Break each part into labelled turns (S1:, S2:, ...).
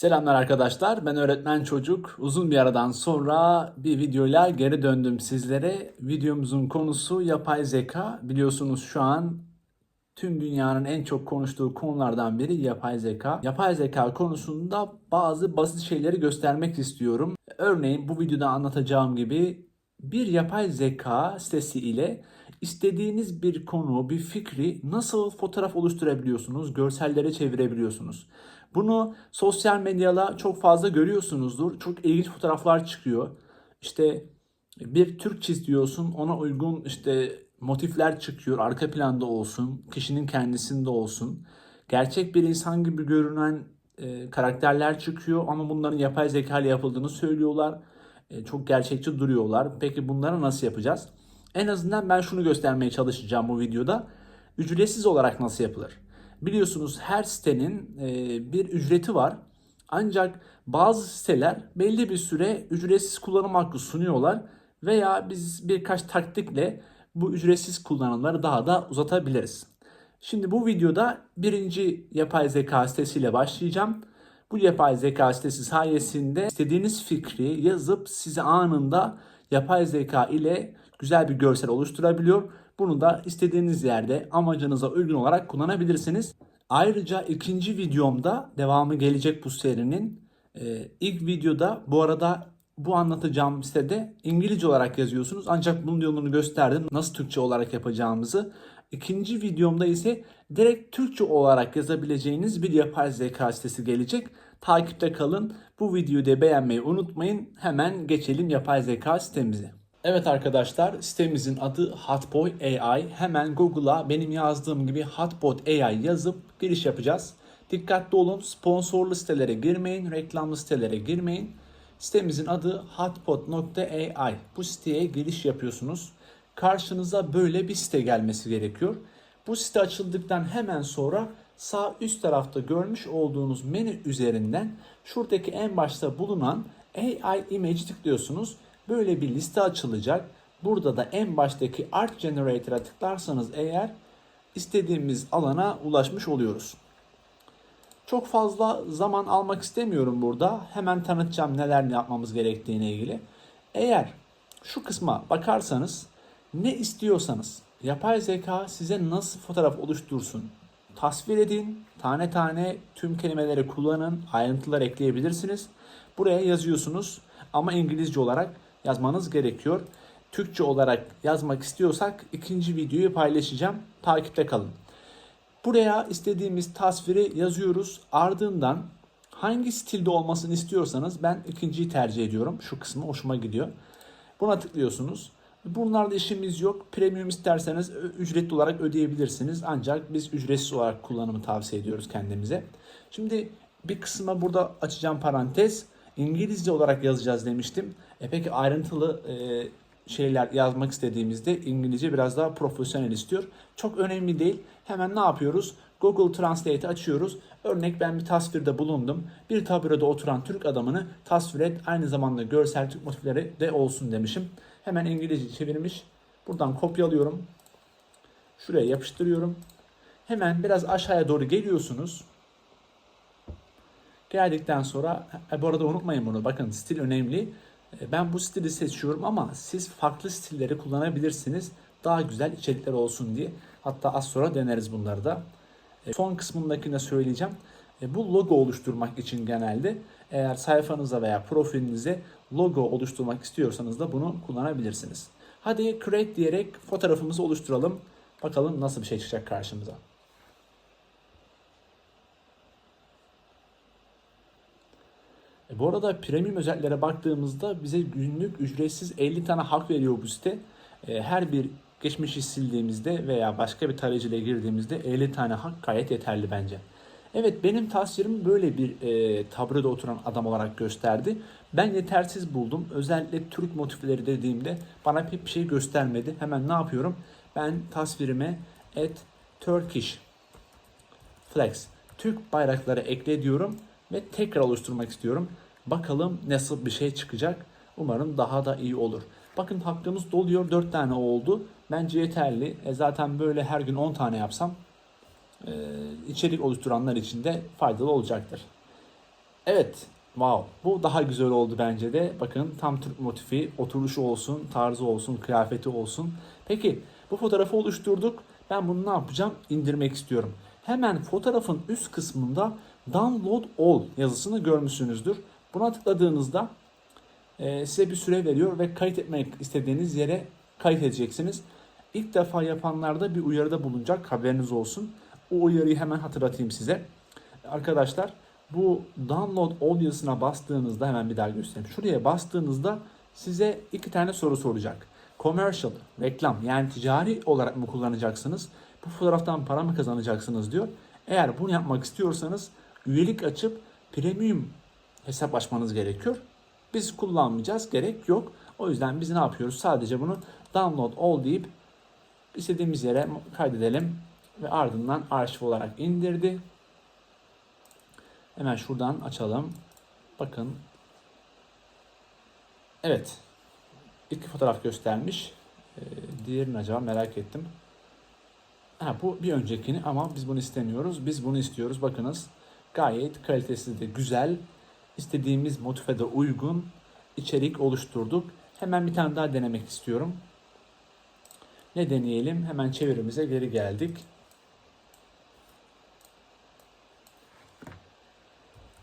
S1: Selamlar arkadaşlar. Ben öğretmen çocuk. Uzun bir aradan sonra bir videoyla geri döndüm sizlere. Videomuzun konusu yapay zeka. Biliyorsunuz şu an tüm dünyanın en çok konuştuğu konulardan biri yapay zeka. Yapay zeka konusunda bazı basit şeyleri göstermek istiyorum. Örneğin bu videoda anlatacağım gibi bir yapay zeka sitesi ile istediğiniz bir konu, bir fikri nasıl fotoğraf oluşturabiliyorsunuz, görsellere çevirebiliyorsunuz. Bunu sosyal medyada çok fazla görüyorsunuzdur. Çok ilginç fotoğraflar çıkıyor. İşte bir Türk çiz diyorsun, ona uygun işte motifler çıkıyor. Arka planda olsun, kişinin kendisinde olsun. Gerçek bir insan gibi görünen e, karakterler çıkıyor ama bunların yapay zeka ile yapıldığını söylüyorlar. E, çok gerçekçi duruyorlar. Peki bunları nasıl yapacağız? En azından ben şunu göstermeye çalışacağım bu videoda. Ücretsiz olarak nasıl yapılır? Biliyorsunuz her sitenin e, bir ücreti var. Ancak bazı siteler belli bir süre ücretsiz kullanım hakkı sunuyorlar veya biz birkaç taktikle bu ücretsiz kullanımları daha da uzatabiliriz. Şimdi bu videoda birinci yapay zeka sitesiyle başlayacağım. Bu yapay zeka sitesi sayesinde istediğiniz fikri yazıp size anında yapay zeka ile güzel bir görsel oluşturabiliyor. Bunu da istediğiniz yerde amacınıza uygun olarak kullanabilirsiniz. Ayrıca ikinci videomda devamı gelecek bu serinin. Ee, ilk videoda bu arada bu anlatacağım sitede İngilizce olarak yazıyorsunuz. Ancak bunun yolunu gösterdim. Nasıl Türkçe olarak yapacağımızı. İkinci videomda ise direkt Türkçe olarak yazabileceğiniz bir yapay zeka sitesi gelecek. Takipte kalın. Bu videoyu da beğenmeyi unutmayın. Hemen geçelim yapay zeka sitemize. Evet arkadaşlar sitemizin adı Hotboy AI. Hemen Google'a benim yazdığım gibi Hotbot AI yazıp giriş yapacağız. Dikkatli olun sponsorlu sitelere girmeyin, reklamlı sitelere girmeyin. Sitemizin adı hotbot.ai. Bu siteye giriş yapıyorsunuz. Karşınıza böyle bir site gelmesi gerekiyor. Bu site açıldıktan hemen sonra sağ üst tarafta görmüş olduğunuz menü üzerinden şuradaki en başta bulunan AI Image tıklıyorsunuz. Böyle bir liste açılacak. Burada da en baştaki Art Generator'a tıklarsanız eğer istediğimiz alana ulaşmış oluyoruz. Çok fazla zaman almak istemiyorum burada. Hemen tanıtacağım neler ne yapmamız gerektiğine ilgili. Eğer şu kısma bakarsanız ne istiyorsanız yapay zeka size nasıl fotoğraf oluştursun tasvir edin. Tane tane tüm kelimeleri kullanın. Ayrıntılar ekleyebilirsiniz. Buraya yazıyorsunuz ama İngilizce olarak yazmanız gerekiyor. Türkçe olarak yazmak istiyorsak ikinci videoyu paylaşacağım. Takipte kalın. Buraya istediğimiz tasviri yazıyoruz. Ardından hangi stilde olmasını istiyorsanız ben ikinciyi tercih ediyorum. Şu kısmı hoşuma gidiyor. Buna tıklıyorsunuz. Bunlarla işimiz yok. Premium isterseniz ücretli olarak ödeyebilirsiniz. Ancak biz ücretsiz olarak kullanımı tavsiye ediyoruz kendimize. Şimdi bir kısma burada açacağım parantez. İngilizce olarak yazacağız demiştim. E peki ayrıntılı e, şeyler yazmak istediğimizde İngilizce biraz daha profesyonel istiyor. Çok önemli değil. Hemen ne yapıyoruz? Google Translate açıyoruz. Örnek ben bir tasvirde bulundum. Bir taburede oturan Türk adamını tasvir et. Aynı zamanda görsel Türk motifleri de olsun demişim. Hemen İngilizce çevirmiş. Buradan kopyalıyorum. Şuraya yapıştırıyorum. Hemen biraz aşağıya doğru geliyorsunuz. Geldikten sonra e, bu arada unutmayın bunu. Bakın stil önemli. E, ben bu stili seçiyorum ama siz farklı stilleri kullanabilirsiniz. Daha güzel içerikler olsun diye. Hatta az sonra deneriz bunları da. E, son kısmındakine söyleyeceğim. E, bu logo oluşturmak için genelde eğer sayfanıza veya profilinize logo oluşturmak istiyorsanız da bunu kullanabilirsiniz. Hadi create diyerek fotoğrafımızı oluşturalım. Bakalım nasıl bir şey çıkacak karşımıza. Bu arada premium özelliklere baktığımızda bize günlük ücretsiz 50 tane hak veriyor bu site. E, her bir geçmişi sildiğimizde veya başka bir tarayıcıyla girdiğimizde 50 tane hak gayet yeterli bence. Evet benim tasvirim böyle bir e, tabloda oturan adam olarak gösterdi. Ben yetersiz buldum. Özellikle Türk motifleri dediğimde bana pek bir şey göstermedi. Hemen ne yapıyorum? Ben tasvirime et Turkish flags Türk bayrakları ekle diyorum ve tekrar oluşturmak istiyorum. Bakalım nasıl bir şey çıkacak. Umarım daha da iyi olur. Bakın hakkımız doluyor. 4 tane oldu. Bence yeterli. E zaten böyle her gün 10 tane yapsam e, içerik oluşturanlar için de faydalı olacaktır. Evet, wow. Bu daha güzel oldu bence de. Bakın tam Türk motifi, oturuşu olsun, tarzı olsun, kıyafeti olsun. Peki bu fotoğrafı oluşturduk. Ben bunu ne yapacağım? İndirmek istiyorum. Hemen fotoğrafın üst kısmında Download All yazısını görmüşsünüzdür. Buna tıkladığınızda e, size bir süre veriyor ve kayıt etmek istediğiniz yere kayıt edeceksiniz. İlk defa yapanlarda bir uyarıda bulunacak haberiniz olsun. O uyarıyı hemen hatırlatayım size. Arkadaşlar bu download yazısına bastığınızda hemen bir daha göstereyim. Şuraya bastığınızda size iki tane soru soracak. Commercial, reklam yani ticari olarak mı kullanacaksınız? Bu fotoğraftan para mı kazanacaksınız diyor. Eğer bunu yapmak istiyorsanız üyelik açıp premium hesap açmanız gerekiyor. Biz kullanmayacağız. Gerek yok. O yüzden biz ne yapıyoruz? Sadece bunu download all deyip istediğimiz yere kaydedelim ve ardından arşiv olarak indirdi. Hemen şuradan açalım. Bakın. Evet. İlk fotoğraf göstermiş. Ee, diğerini acaba merak ettim. Ha, bu bir öncekini ama biz bunu istemiyoruz. Biz bunu istiyoruz. Bakınız. Gayet kalitesi de güzel. İstediğimiz motife de uygun içerik oluşturduk. Hemen bir tane daha denemek istiyorum. Ne deneyelim? Hemen çevirimize geri geldik.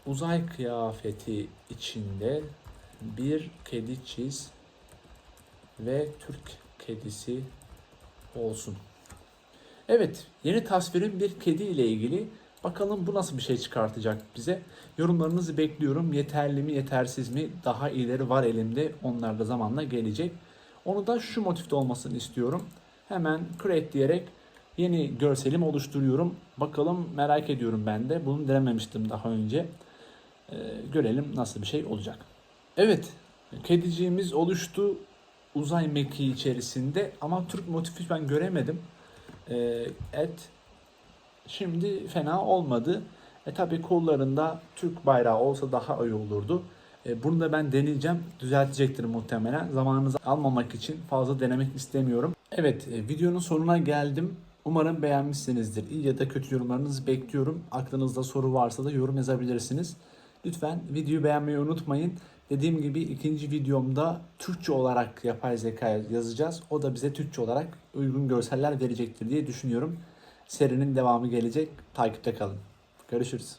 S1: Uzay kıyafeti içinde bir kedi çiz ve Türk kedisi olsun. Evet, yeni tasvirim bir kedi ile ilgili. Bakalım bu nasıl bir şey çıkartacak bize. Yorumlarınızı bekliyorum. Yeterli mi, yetersiz mi? Daha iyileri var elimde. Onlar da zamanla gelecek. Onu da şu motifte olmasını istiyorum. Hemen create diyerek yeni görselimi oluşturuyorum. Bakalım merak ediyorum ben de. Bunu denememiştim daha önce. Ee, görelim nasıl bir şey olacak. Evet, kediciğimiz oluştu uzay mekiği içerisinde ama Türk motifi ben göremedim. Ee, et şimdi fena olmadı. E tabi kollarında Türk bayrağı olsa daha iyi olurdu. E, bunu da ben deneyeceğim. Düzeltecektir muhtemelen. Zamanınızı almamak için fazla denemek istemiyorum. Evet, e, videonun sonuna geldim. Umarım beğenmişsinizdir. İyi ya da kötü yorumlarınızı bekliyorum. Aklınızda soru varsa da yorum yazabilirsiniz. Lütfen videoyu beğenmeyi unutmayın. Dediğim gibi ikinci videomda Türkçe olarak yapay zeka yazacağız. O da bize Türkçe olarak uygun görseller verecektir diye düşünüyorum. Serinin devamı gelecek. Takipte kalın. Görüşürüz.